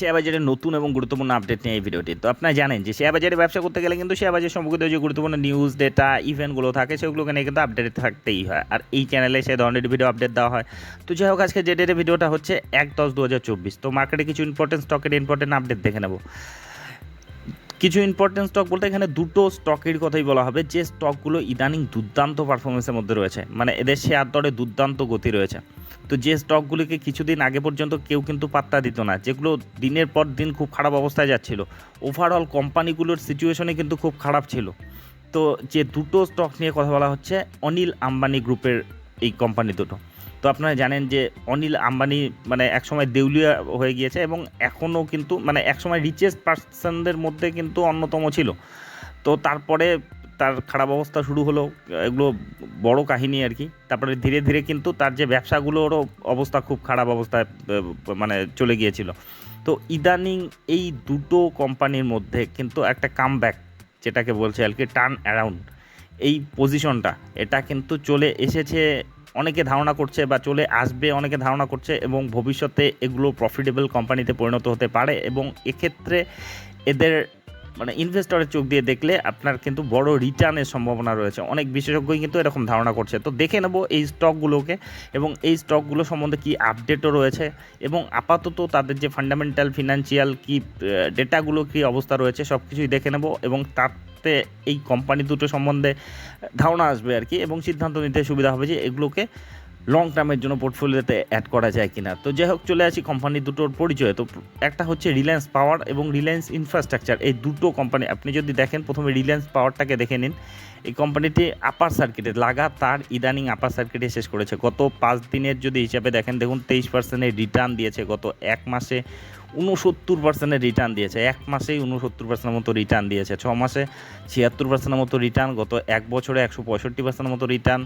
Share বাজারের নতুন এবং গুরুত্বপূর্ণ আপডেট নিয়ে এই ভিডিওটি। তো আপনারা জানেন যে শেয়ার বাজারে ব্যবসা করতে গেলে কিন্তু শেয়ার বাজার সম্পর্কিত যে গুরুত্বপূর্ণ নিউজ ডেটা ইভেন্টগুলো থাকে, সেগুলোকে নিয়ে কিন্তু আপডেট থাকতেই হয়। আর এই চ্যানেলে সে ধরনের ভিডিও আপডেট দেওয়া হয়। তো যাই হোক, আজকে যে ডেটে ভিডিওটা হচ্ছে এক দশ দু হাজার চব্বিশ। তো মার্কেটে কিছু ইম্পর্টেন্ট স্টকের ইম্পর্টেন্ট আপডেট দেখে নেব। কিছু ইম্পর্টেন্ট স্টক বলতে এখানে দুটো স্টকের কথাই বলা হবে। যে স্টকগুলো ইদানিং দুর্দান্ত পারফরমেন্সের মধ্যে রয়েছে। মানে এদের শেয়ার দরে দুর্দান্ত গতি রয়েছে। তো যে স্টকগুলিকে কিছুদিন আগে পর্যন্ত কেউ কিন্তু পাত্তা দিত না, যেগুলো দিনের পর দিন খুব খারাপ অবস্থায় যাচ্ছিল। ওভারঅল কোম্পানিগুলোর সিচুয়েশনে কিন্তু খুব খারাপ ছিল। তো যে দুটো স্টক নিয়ে কথা বলা হচ্ছে, অনিল আম্বানি গ্রুপের এই কোম্পানি দুটো। তো আপনারা জানেন যে অনিল আম্বানি মানে একসময় দেউলিয়া হয়ে গিয়েছে এবং এখনও কিন্তু মানে একসময় রিচেস্ট পার্সনদের মধ্যে কিন্তু অন্যতম ছিল। তো তারপরে তার খারাপ অবস্থা শুরু হলো, এগুলো বড় কাহিনী আর কি। তারপরে ধীরে ধীরে কিন্তু তার যে ব্যবসাগুলোরও অবস্থা খুব খারাপ অবস্থায় মানে চলে গিয়েছিল। তো ইদানিং এই দুটো কোম্পানির মধ্যে কিন্তু একটা কাম ব্যাক যেটাকে বলছে আর কি টার্ন অ্যারাউন্ড এই পজিশনটা এটা কিন্তু চলে এসেছে অনেকে ধারণা করছে বা চলে আসবে, অনেকে ধারণা করছে এবং ভবিষ্যতে এগুলো প্রফিটেবল কোম্পানিতে পরিণত হতে পারে এবং এক্ষেত্রে এদের মানে ইনভেস্টরের চোখ দিয়ে দেখলে আপনার কিন্তু বড় রিটার্নের সম্ভাবনা রয়েছে। অনেক বিশেষজ্ঞই কিন্তু এরকম ধারণা করছে। তো দেখে নেব এই স্টকগুলোকে এবং এই স্টকগুলো সম্বন্ধে কি আপডেটও রয়েছে এবং আপাতত তাদের যে ফান্ডামেন্টাল ফিনান্সিয়াল কি ডেটাগুলো কি অবস্থা রয়েছে সব কিছুই দেখে নেব এবং তাতে এই কোম্পানি দুটো সম্বন্ধে ধারণা আসবে আর কি এবং সিদ্ধান্ত নিতে সুবিধা হবে যে এগুলোকে লং টার্মের জন্য পোর্টফোলিওতে অ্যাড করা যায় কিনা। তো যাই হোক, চলে আসি কোম্পানি দুটোর পরিচয়। তো একটা হচ্ছে রিলায়েন্স পাওয়ার এবং রিলায়েন্স ইনফ্রাস্ট্রাকচার এই দুটো কোম্পানি আপনি যদি দেখেন, প্রথমে রিলায়েন্স পাওয়ারটাকে দেখে নিন। এই কোম্পানিটি আপার সার্কিটে লাগাতার ইদানিং আপার সার্কিটে শেষ করেছে। গত পাঁচ দিনের যদি হিসাবে দেখেন, দেখুন তেইশ পার্সেন্টের রিটার্ন দিয়েছে। গত এক মাসে উনসত্তর পার্সেন্টের রিটার্ন দিয়েছে। এক মাসেই উনসত্তর পার্সেন্টের মতো রিটার্ন দিয়েছে। ছ মাসে ছিয়াত্তর পার্সেন্টের মতো রিটার্ন গত এক বছরে একশো পঁয়ষট্টি পার্সেন্টের মতো রিটার্ন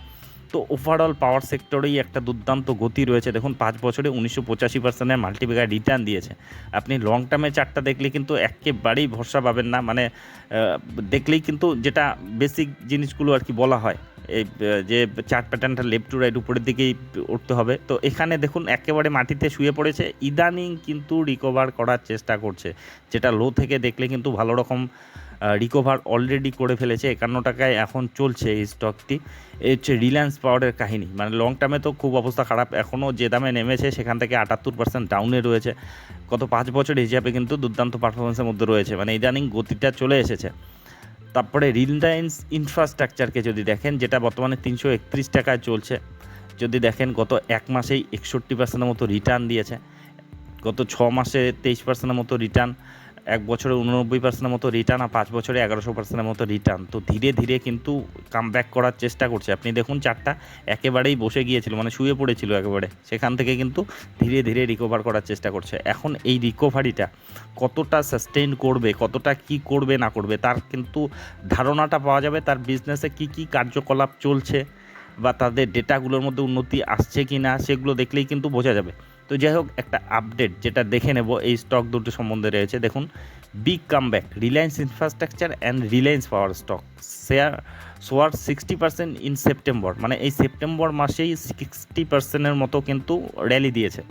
তো ওভারঅল পাওয়ার সেক্টরেই একটা দুর্দান্ত গতি রয়েছে। দেখুন, পাঁচ বছরে উনিশশো পঁচাশি পার্সেন্টের মাল্টিপ্যাকার রিটার্ন দিয়েছে। আপনি লং টার্মে চারটা দেখলে কিন্তু একেবারেই ভরসা পাবেন না। মানে দেখলেই কিন্তু যেটা বেসিক জিনিসগুলো আর কি বলা হয়। এই যে চার্ট প্যাটার্নটা লেফট টু রাইট উপরের দিকেই উঠতে হবে। তো এখানে দেখুন, একেবারে মাটিতে শুয়ে পড়েছে। ইদানিং কিন্তু রিকভার করার চেষ্টা করছে। যেটা লো থেকে দেখলে কিন্তু ভালো রকম রিকভার অলরেডি করে ফেলেছে। একান্ন টাকায় এখন চলছে এই স্টকটি এই হচ্ছে রিলায়েন্স পাওয়ারের কাহিনী। মানে লং টার্মে তো খুব অবস্থা খারাপ। এখনও যে দামে নেমেছে, সেখান থেকে আটাত্তর পার্সেন্ট ডাউনে রয়েছে। গত পাঁচ বছর হিসাবে কিন্তু দুর্দান্ত পারফরমেন্সের মধ্যে রয়েছে। মানে ইদানিং গতিটা চলে এসেছে। তারপরে রিলায়েন্স ইনফ্রাস্ট্রাকচারকে যদি দেখেন, যেটা বর্তমানে তিনশো একত্রিশ টাকায় চলছে, যদি দেখেন গত এক মাসেই একষট্টি পার্সেন্টের মতো রিটার্ন দিয়েছে, গত ছ মাসে তেইশ পার্সেন্টের মতো রিটার্ন এক বছরে উননব্বই পার্সেন্টের মতো রিটার্ন আর পাঁচ বছরে এগারোশো পার্সেন্টের মতো রিটার্ন তো ধীরে ধীরে কিন্তু কাম করার চেষ্টা করছে। আপনি দেখুন চারটা একেবারেই বসে গিয়েছিল মানে শুয়ে পড়েছিল একেবারে। সেখান থেকে কিন্তু ধীরে ধীরে রিকভার করার চেষ্টা করছে। এখন এই রিকভারিটা কতটা সাস্টেন করবে, কতটা কি করবে, না করবে, তার কিন্তু ধারণাটা পাওয়া যাবে। তার বিজনেসে কি কি কার্যকলাপ চলছে বা তাদের ডেটাগুলোর মধ্যে উন্নতি আসছে কি না সেগুলো দেখলেই কিন্তু বোঝা যাবে। তো যাই হোক, একটা আপডেট যেটা দেখে নেব, এই স্টক দুটো সম্বন্ধে রয়েছে। দেখুন big comeback Reliance Infrastructure and Reliance Power stock share soar sixty percent in September মানে এই সেপ্টেম্বর মাসেই সিক্সটি পার্সেন্টের মতো কিন্তু র্যালি দিয়েছে।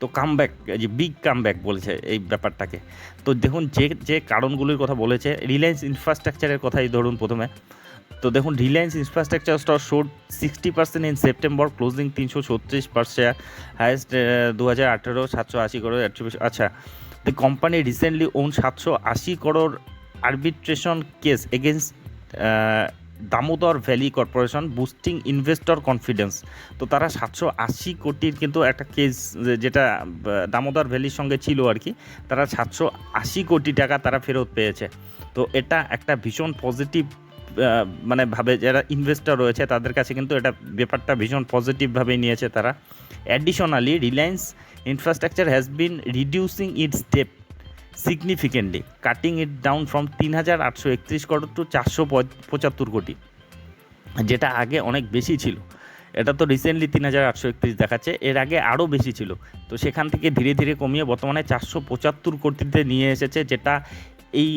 তো কামব্যাক যে বিগ কামব্যাক বলেছে এই ব্যাপারটাকে। তো দেখুন, যে যে কারণগুলির কথা বলেছে রিলায়েন্স ইনফ্রাস্ট্রাকচারের কথাই ধরুন প্রথমে। তো দেখুন Reliance Infrastructure stock soared sixty percent in September closing তিনশো ছত্রিশ পার্সেন্ট হায়েস্ট দু হাজার আঠেরো সাতশো আশি করোড় আচ্ছা দ্য কোম্পানি রিসেন্টলি ওন সাতশো আশি crore arbitration case against Damodar Valley Corporation boosting investor confidence তো তারা সাতশো আশি কোটির কিন্তু একটা কেস যেটা দামোদর ভ্যালির সঙ্গে ছিল আর কি, তারা সাতশো আশি কোটি টাকা তারা ফেরত পেয়েছে। তো এটা একটা ভীষণ পজিটিভ মানে ভাবে যারা ইনভেস্টর রয়েছে, তাদের কাছে কিন্তু এটা ব্যাপারটা ভীষণ পজিটিভভাবে নিয়েছে তারা। Additionally Reliance Infrastructure has been reducing its debt significantly cutting it down from তিন হাজার আটশো একত্রিশ কোটি টু চারশো পঁচাত্তর কোটি, যেটা আগে অনেক বেশি ছিল। এটা তো রিসেন্টলি তিন হাজার আটশো একত্রিশ দেখাচ্ছে, এর আগে আরও বেশি ছিল। তো সেখান থেকে ধীরে ধীরে কমিয়ে বর্তমানে চারশো পঁচাত্তর কোটিতে নিয়ে এসেছে, যেটা এই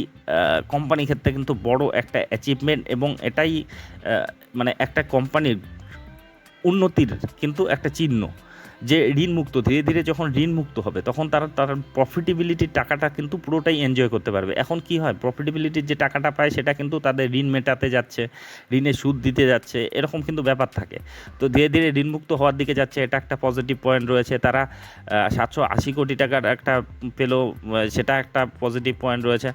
কোম্পানির ক্ষেত্রে কিন্তু বড় একটা অ্যাচিভমেন্ট এবং এটাই মানে একটা কোম্পানির উন্নতির কিন্তু একটা চিহ্ন। যে ঋণ মুক্ত ধীরে ধীরে যখন ঋণ মুক্ত হবে, তখন তারা, তার প্রফিটেবিলিটির টাকাটা কিন্তু পুরোটাই এনজয় করতে পারবে। এখন কি হয়? প্রফিটেবিলিটির যে টাকাটা পায়, সেটা কিন্তু তাদের ঋণ মেটাতে যাচ্ছে, ঋণের সুদ দিতে যাচ্ছে, এরকম কিন্তু ব্যাপার থাকে। তো ধীরে ধীরে ঋণমুক্ত হওয়ার দিকে যাচ্ছে, এটা একটা পজিটিভ পয়েন্ট রয়েছে। তারা সাতশো আশি কোটি টাকার একটা পেল সেটা একটা পজিটিভ পয়েন্ট রয়েছে।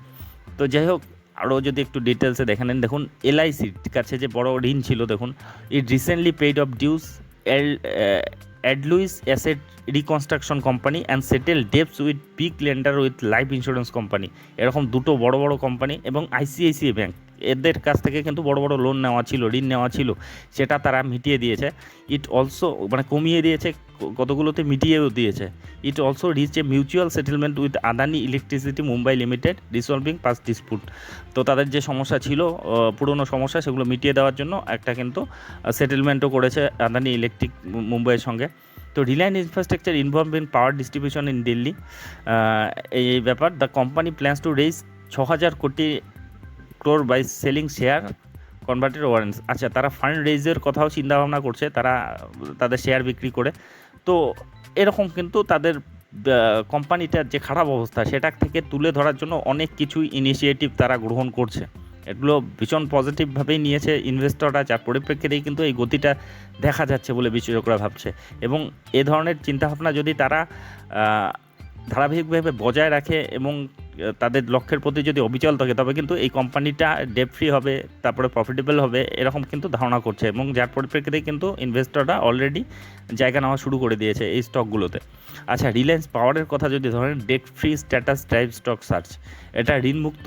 তো যাই হোক, আরও যদি একটু ডিটেলসে দেখে নেন, দেখুন এলআইসির কাছে যে বড় ঋণ ছিল, দেখুন it recently paid off dues Edelweiss asset reconstruction company and settle debts with big lender with life insurance company. এরকম দুটো বড় বড় কোম্পানি এবং আইসিআইসিআই ব্যাংক। এদের কাছ থেকে কিন্তু বড় বড় লোন নেওয়া ছিল, ঋণ নেওয়া ছিল, সেটা তারা মিটিয়ে দিয়েছে। ইট অলসো মানে কমিয়ে দিয়েছে, কতগুলোতে মিটিয়েও দিয়েছে। It also reach a mutual settlement with Adani Electricity Mumbai Limited resolving past dispute তো তাদের যে সমস্যা ছিল পুরনো সমস্যা, সেগুলো মিটিয়ে দেওয়ার জন্য একটা কিন্তু সেটেলমেন্টও করেছে আদানি ইলেকট্রিক মুম্বাইয়ের সঙ্গে। তো Reliance Infrastructure involve in power distribution in Delhi এই ব্যাপার the company plans to raise ছ হাজার কোটি crore by selling share converted warrants আচ্ছা তারা ফান্ড রেইজের কথাও চিন্তা ভাবনা করছে তারা তাদের শেয়ার বিক্রি করে। তো এরকম কিন্তু তাদের কোম্পানিটার যে খারাপ অবস্থা সেটা থেকে তুলে ধরার জন্য অনেক কিছু ইনিশিয়েটিভ তারা গ্রহণ করছে। এগুলো ভীষণ পজিটিভভাবেই নিয়েছে ইনভেস্টররা যার পরিপ্রেক্ষিতেই কিন্তু এই গতিটা দেখা যাচ্ছে বলে বিশেষজ্ঞরা ভাবছে। এবং এ ধরনের চিন্তাভাবনা যদি তারা ধারাবাহিকভাবে বজায় রাখে এবং তাদের লক্ষ্যের প্রতি যদি অবিচল থাকে, তবে কিন্তু এই কোম্পানিটা ডেপ ফ্রি হবে, তারপরে প্রফিটেবল হবে, এরকম কিন্তু ধারণা করছে। এবং যার পরিপ্রেক্ষিতে কিন্তু ইনভেস্টররা অলরেডি জায়গা নেওয়া শুরু করে দিয়েছে এই স্টকগুলোতে আচ্ছা রিলায়েন্স পাওয়ারের কথা যদি ধরেন debt free status drive stock surge এটা ঋণমুক্ত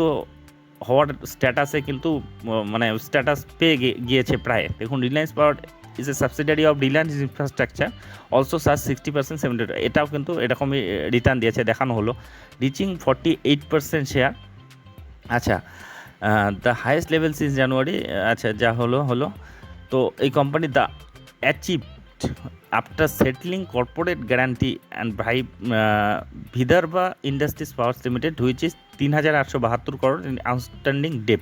হওয়ার স্ট্যাটাসে কিন্তু মানে স্ট্যাটাস পেয়ে গিয়েছে প্রায়। দেখুন Reliance Power is a subsidiary of Reliance Infrastructure also surge sixty percent seventy এটাও কিন্তু এরকমই রিটার্ন দিয়েছে, দেখানো হলো। Reaching forty eight percent share আচ্ছা the highest level since January আচ্ছা যা হলো হলো। তো এই company the achieve after settling corporate guarantee and ভাই Vidarbha Industries Powers Limited which is তিন হাজার আটশো বাহাত্তর করোড় আউটস্ট্যান্ডিং ডেপ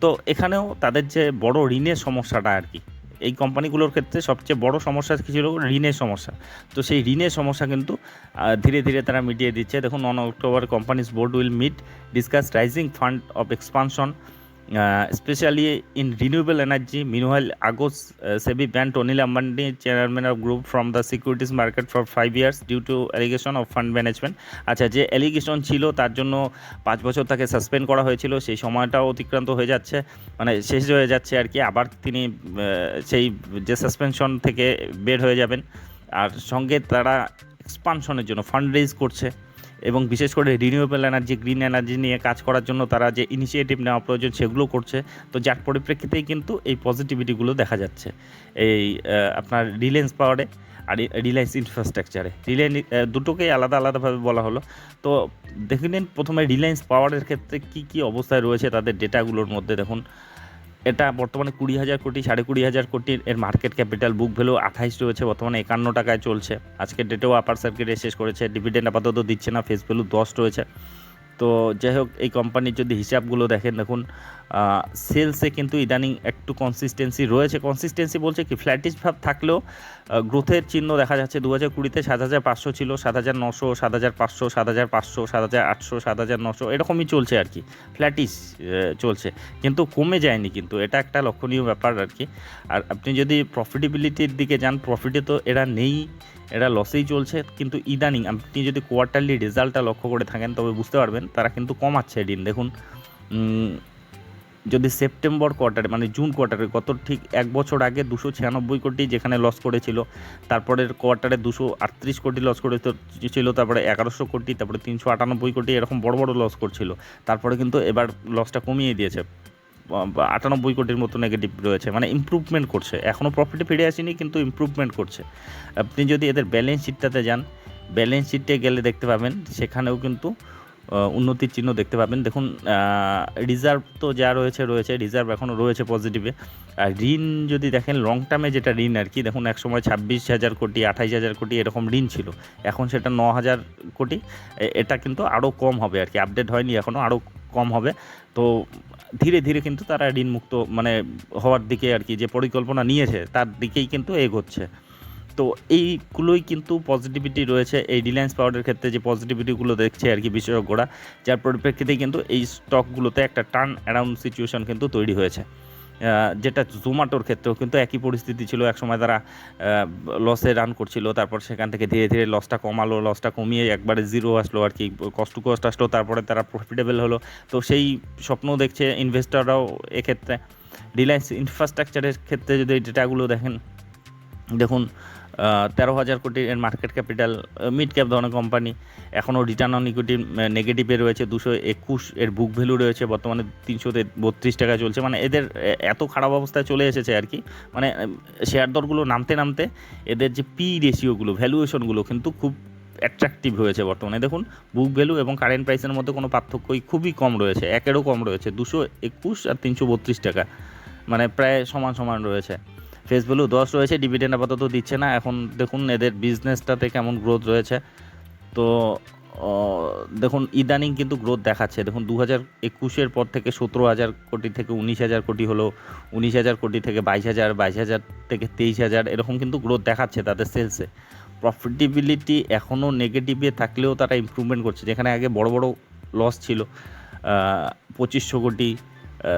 তো এখানেও তাদের যে বড় ঋণের সমস্যাটা আর কি, এই কোম্পানিগুলোর ক্ষেত্রে সবচেয়ে বড় সমস্যা কি ছিল? ঋণের সমস্যা। তো সেই ঋণের সমস্যা কিন্তু ধীরে ধীরে তারা মিটিয়ে দিচ্ছে। দেখুন, on October company's board will meet discuss raising fund of expansion specially in renewable energy meanwhile আগোস SEBI banned Anil Ambani chairman of group from the securities market for five years due to allegation of fund management আচ্ছা যে allegation ছিল, তার জন্য পাঁচ বছর তাকে suspend করা হয়েছিল, সেই সময়টাও অতিক্রান্ত হয়ে যাচ্ছে মানে শেষ হয়ে যাচ্ছে আর কি। আবার তিনি সেই যে সাসপেনশন থেকে বের হয়ে যাবেন। আর সঙ্গে তারা এক্সপানশনের জন্য ফান্ড রেজ করছে। এবং বিশেষ করে রিনিউয়েবল এনার্জি গ্রিন এনার্জি নিয়ে কাজ করার জন্য তারা যে ইনিশিয়েটিভ নেওয়া প্রয়োজন সেগুলো করছে। তো যার পরিপ্রেক্ষিতেই কিন্তু এই পজিটিভিটিগুলো দেখা যাচ্ছে। এই আপনার রিলায়েন্স পাওয়ারে আর রিলায়েন্স ইনফ্রাস্ট্রাকচারে রিলায়েন্স দুটোকেই আলাদা আলাদাভাবে বলা হলো। তো দেখে নিন প্রথমে রিলায়েন্স পাওয়ারের ক্ষেত্রে কী কী অবস্থায় রয়েছে তাদের ডেটাগুলোর মধ্যে। দেখুন এটা বর্তমানে কুড়ি হাজার কোটি, সাড়ে কুড়ি হাজার কোটির এর মার্কেট ক্যাপিটাল বুক ভ্যালু আঠাইশ রয়েছে, বর্তমানে একান্ন টাকায় চলছে। আজকের ডেটেও আপার সার্কিটে শেষ করেছে ডিভিডেন্ড আপাতত দিচ্ছে না ফেস ভ্যালু দশ রয়েছে। তো যাই হোক, এই কোম্পানির যদি হিসাবগুলো দেখেন, দেখুন সেলসে কিন্তু ইদানিং একটু কনসিস্টেন্সি রয়েছে। কনসিস্টেন্সি বলছে কি ফ্ল্যাটিস ভাব থাকলেও গ্রোথের চিহ্ন দেখা যাচ্ছে দু হাজার কুড়িতে সাত হাজার পাঁচশো ছিল, সাত হাজার নশো, সাত হাজার পাঁচশো, সাত হাজার পাঁচশো, সাত হাজার আটশো, সাত হাজার নশো, এরকমই চলছে আর কি। ফ্ল্যাটিস চলছে। কিন্তু কমে যায়নি কিন্তু, এটা একটা লক্ষণীয় ব্যাপার আর কি। আর আপনি যদি প্রফিটেবিলিটির দিকে যান প্রফিটে তো এরা নেই, এরা লসেই চলছে। কিন্তু ইদানিং আপনি যদি কোয়ার্টারলি রেজাল্টটা লক্ষ্য করে থাকেন, তবে বুঝতে পারবেন তারা কিন্তু কমাচ্ছে ঋণ দেখুন যদি সেপ্টেম্বর কোয়ার্টারে মানে জুন কোয়ার্টারে, গত ঠিক এক বছর আগে দুশো ছিয়ানব্বই কোটি যেখানে লস করেছিল, তারপরের কোয়ার্টারে দুশো আটত্রিশ কোটি লস করে ছিল, তারপরে এগারোশো কোটি, তারপরে তিনশো আটানব্বই কোটি এরকম বড় বড় লস করছিল। তারপরে কিন্তু এবার লসটা কমিয়ে দিয়েছে। আটানব্বই কোটির মতো নেগেটিভ রয়েছে মানে ইমপ্রুভমেন্ট করছে। এখনও প্রফিটে ফিরে আসেনি, কিন্তু ইমপ্রুভমেন্ট করছে। আপনি যদি এদের ব্যালেন্স শিটটাতে যান ব্যালেন্স শিটে গেলে দেখতে পাবেন, সেখানেও কিন্তু উন্নতির চিহ্ন দেখতে পাবেন। দেখুন রিজার্ভ তো যা রয়েছে রয়েছে রিজার্ভ এখনও রয়েছে পজিটিভে আর ঋণ যদি দেখেন লং টার্মে যেটা ঋণ আর কি, দেখুন, একসময় ছাব্বিশ হাজার কোটি, আঠাইশ হাজার কোটি এরকম ঋণ ছিল। এখন সেটা ন হাজার কোটি। এটা কিন্তু আরও কম হবে আর কি আপডেট হয়নি এখনও, আরও কম হবে। তো ধীরে ধীরে কিন্তু তারা ঋণ মুক্ত মানে হওয়ার দিকে আর কি যে পরিকল্পনা নিয়েছে, তার দিকেই কিন্তু এগোচ্ছে। তো এইগুলোই কিন্তু পজিটিভিটি রয়েছে। এই রিলায়েন্স পাওয়ারের ক্ষেত্রে যে পজিটিভিটিগুলো দেখছে আর কি বিশেষজ্ঞরা, যার পরিপ্রেক্ষিতে কিন্তু এই স্টকগুলোতে একটা টার্ন অ্যারাউন্ড সিচুয়েশন কিন্তু তৈরি হয়েছে। যেটা জোম্যাটোর ক্ষেত্রেও কিন্তু একই পরিস্থিতি ছিল। একসময় তারা লসে রান করছিল, তারপর সেখান থেকে ধীরে ধীরে লসটা কমালো লসটা কমিয়ে একবারে জিরো আসলো আর কি কষ্ট কষ্ট আসলো, তারপরে তারা প্রফিটেবল হলো। তো সেই স্বপ্ন দেখছে ইনভেস্টররাও এক্ষেত্রে। রিলায়েন্স ইনফ্রাস্ট্রাকচারের ক্ষেত্রে যদি ডেটাগুলো দেখেন, দেখুন তেরো হাজার কোটির এর মার্কেট ক্যাপিটাল মিড ক্যাপ ধরনের কোম্পানি এখনও রিটার্ন অন ইকুইটি নেগেটিভে রয়েছে, দুশো একুশ এর বুক ভ্যালু রয়েছে, বর্তমানে তিনশো বত্রিশ টাকা চলছে মানে এদের এত খারাপ অবস্থায় চলে এসেছে আর কি মানে শেয়ার দরগুলো নামতে নামতে এদের যে পি রেশিওগুলো ভ্যালুয়েশনগুলো কিন্তু খুব অ্যাট্রাকটিভ হয়েছে বর্তমানে। দেখুন বুক ভ্যালু এবং কারেন্ট প্রাইসের মধ্যে কোনো পার্থক্যই খুবই কম রয়েছে, একেরও কম রয়েছে, দুশো একুশ আর তিনশো বত্রিশ টাকা মানে প্রায় সমান সমান রয়েছে। ফেস ভ্যালু দশ রয়েছে ডিভিডেন্ড আপাতত দিচ্ছে না। এখন দেখুন এদের বিজনেসটাতে কেমন গ্রোথ রয়েছে। তো দেখুন ইদানিং কিন্তু গ্রোথ দেখাচ্ছে। দেখুন দু হাজার একুশের পর থেকে সতেরো হাজার কোটি থেকে উনিশ হাজার কোটি হলো, উনিশ হাজার কোটি থেকে বাইশ হাজার বাইশ হাজার থেকে তেইশ হাজার, এরকম কিন্তু গ্রোথ দেখাচ্ছে তাদের সেলসে প্রফিটেবিলিটি এখনও নেগেটিভে থাকলেও তারা ইমপ্রুভমেন্ট করছে। যেখানে আগে বড় বড় লস ছিল পঁচিশশো কোটি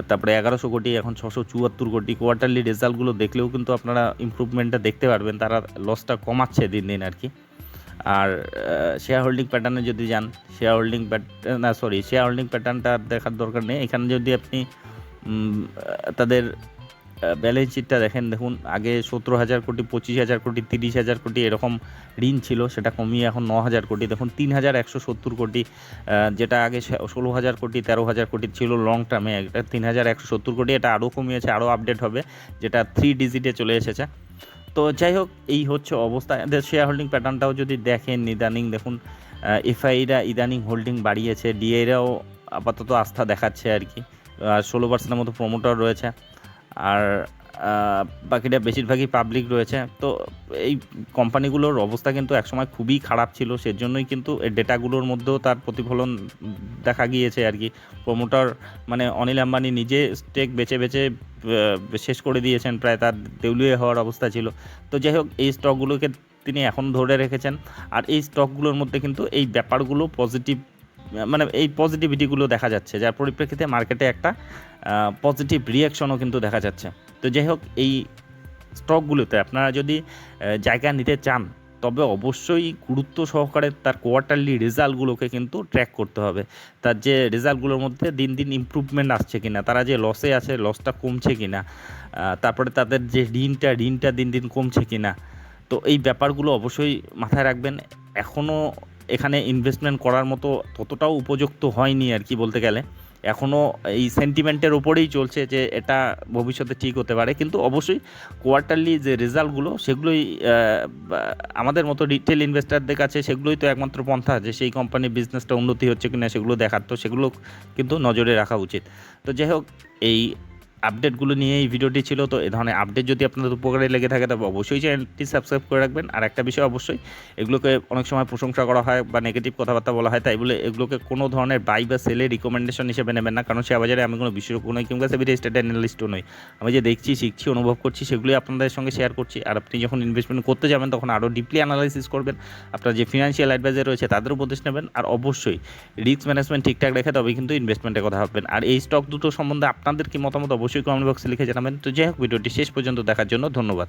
তারপরে এগারোশো কোটি, এখন ছশো চুয়াত্তর কোটি কোয়ার্টারলি রেজাল্টগুলো দেখলেও কিন্তু আপনারা ইম্প্রুভমেন্টটা দেখতে পারবেন। তারা লসটা কমাচ্ছে দিন দিন আর কি। আর শেয়ার হোল্ডিং প্যাটার্নে যদি যান শেয়ার হোল্ডিং না সরি শেয়ার হোল্ডিং প্যাটার্নটা দেখার দরকার নেই। এখানে যদি আপনি তাদের ব্যালেন্স শিটটা দেখেন, দেখুন, আগে সতেরো হাজার কোটি, পঁচিশ হাজার কোটি, তিরিশ হাজার কোটি এরকম ঋণ ছিল, সেটা কমিয়ে এখন ন হাজার কোটি, দেখুন, তিন হাজার একশো সত্তর কোটি যেটা আগে ষোলো হাজার কোটি, তেরো হাজার কোটি ছিল লং টার্মে এটা তিন হাজার একশো সত্তর কোটি, এটা আরও কমিয়েছে, আরও আপডেট হবে, যেটা থ্রি ডিজিটে চলে এসেছে। তো যাই হোক, এই হচ্ছে অবস্থা। এদের শেয়ার হোল্ডিং প্যাটার্নটাও যদি দেখেন, ইদানিং দেখুন এফআইরা ইদানিং হোল্ডিং বাড়িয়েছে ডিএরাও আপাতত আস্থা দেখাচ্ছে আর কি। ষোলো পার্সেন্টের মতো প্রমোটার রয়েছে। আর বাকিটা বেশিরভাগই পাবলিক রয়েছে। তো এই কোম্পানিগুলোর অবস্থা কিন্তু একসময় খুবই খারাপ ছিল, সেজন্যই কিন্তু এই ডেটাগুলোর মধ্যেও তার প্রতিফলন দেখা গিয়েছে আর কি। প্রমোটার মানে অনিল আম্বানি নিজে স্টেক বেচে বেচে শেষ করে দিয়েছেন, প্রায় তার দেউলিয়ে হওয়ার অবস্থা ছিল। তো যাই হোক, এই স্টকগুলোকে তিনি এখন ধরে রেখেছেন। আর এই স্টকগুলোর মধ্যে কিন্তু এই ব্যাপারগুলো পজিটিভ মানে এই পজিটিভিটিগুলো দেখা যাচ্ছে, যার পরিপ্রেক্ষিতে মার্কেটে একটা পজিটিভ রিয়াকশনও কিন্তু দেখা যাচ্ছে। তো যাই হোক, এই স্টকগুলোতে আপনারা যদি জায়গা নিতে চান, তবে অবশ্যই গুরুত্ব সহকারে তার কোয়ার্টারলি রেজাল্টগুলোকে কিন্তু ট্র্যাক করতে হবে। তার যে রেজাল্টগুলোর মধ্যে দিন দিন ইমপ্রুভমেন্ট আসছে কি না তারা যে লসে আছে লসটা কমছে কি না তারপরে তাদের যে ঋণটা ঋণটা দিন দিন কমছে কিনা, তো এই ব্যাপারগুলো অবশ্যই মাথায় রাখবেন। এখনও এখানে ইনভেস্টমেন্ট করার মতো ততটাও উপযুক্ত হয়নি আর কি বলতে গেলে। এখনও এই সেন্টিমেন্টের ওপরেই চলছে যে এটা ভবিষ্যতে ঠিক হতে পারে। কিন্তু অবশ্যই কোয়ার্টারলি যে রেজাল্টগুলো সেগুলোই আমাদের মতো রিটেল ইনভেস্টারদের কাছে সেগুলোই তো একমাত্র পন্থা যে সেই কোম্পানির বিজনেসটা উন্নতি হচ্ছে কিনা সেগুলো দেখার। তো সেগুলো কিন্তু নজরে রাখা উচিত। তো যাই হোক, এই আপডেটগুলো নিয়ে এই ভিডিওটি ছিল, তো এ ধরনের আপডেট যদি আপনাদের উপকারে লেগে থাকে, তবে অবশ্যই চ্যানেলটি সাবস্ক্রাইব করে রাখবেন। আর একটা বিষয় অবশ্যই, এগুলোকে অনেক সময় প্রশংসা করা হয় বা নেগেটিভ কথাবার্তা বলা হয়, তাই বলে এগুলোকে কোনো ধরনের বাই বা সেলের রিকমেন্ডেশন হিসেবে নেবেন না, কারণ শেয়ার বাজারে আমি কোনো বিশেষজ্ঞ নই, কিংবা সেবি রেজিস্টার্ড অ্যানালিস্টও নই। আমি যে দেখছি, শিখছি, অনুভব করছি, সেগুলোই আপনাদের সঙ্গে শেয়ার করছি। আর আপনি যখন ইনভেস্টমেন্ট করতে যাবেন, তখন আরও ডিপলি অ্যানালাইসিস করবেন। আপনার যে ফিনান্সিয়াল অ্যাডভাইজার রয়েছে, তাদের উপদেশ নেবেন। আর অবশ্যই রিস্ক ম্যানেজমেন্ট ঠিকঠাক রেখে তবে কিন্তু ইনভেস্টমেন্টের কথা ভাববেন। আর এই স্টক দুটো সম্বন্ধে আপনাদের কি মতামত? অবশ্যই কমেন্ট বক্সে লিখে জানাবেন। তো যাই হোক ভিডিওটি শেষ পর্যন্ত দেখার জন্য ধন্যবাদ।